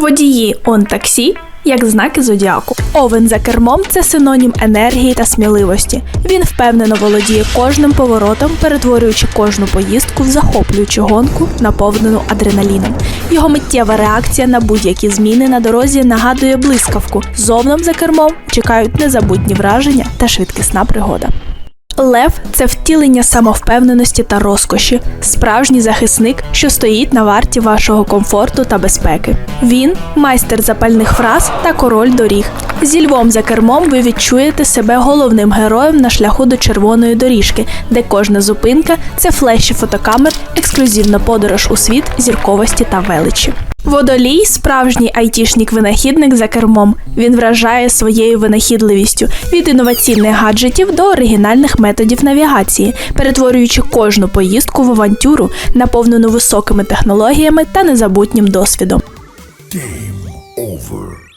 Водії он таксі. Як знаки зодіаку, овен за кермом це синонім енергії та сміливості. Він впевнено володіє кожним поворотом, перетворюючи кожну поїздку в захоплюючу гонку, наповнену адреналіном. Його миттєва реакція на будь-які зміни на дорозі нагадує блискавку. Зовном за кермом чекають незабутні враження та швидкісна пригода. Лев це втілення самовпевненості та розкоші, справжній захисник, що стоїть на варті вашого комфорту та безпеки. Він майстер запальних фраз та король доріг. Зі львом за кермом ви відчуєте себе головним героєм на шляху до червоної доріжки, де кожна зупинка це флеші фотокамер, ексклюзивна подорож у світ зірковості та величі. Водолій справжній айтішнік-винахідник за кермом. Він вражає своєю винахідливістю від інноваційних гаджетів до оригінальних методів навігації, перетворюючи кожну поїздку в авантюру, наповнену високими технологіями та незабутнім досвідом. Game over.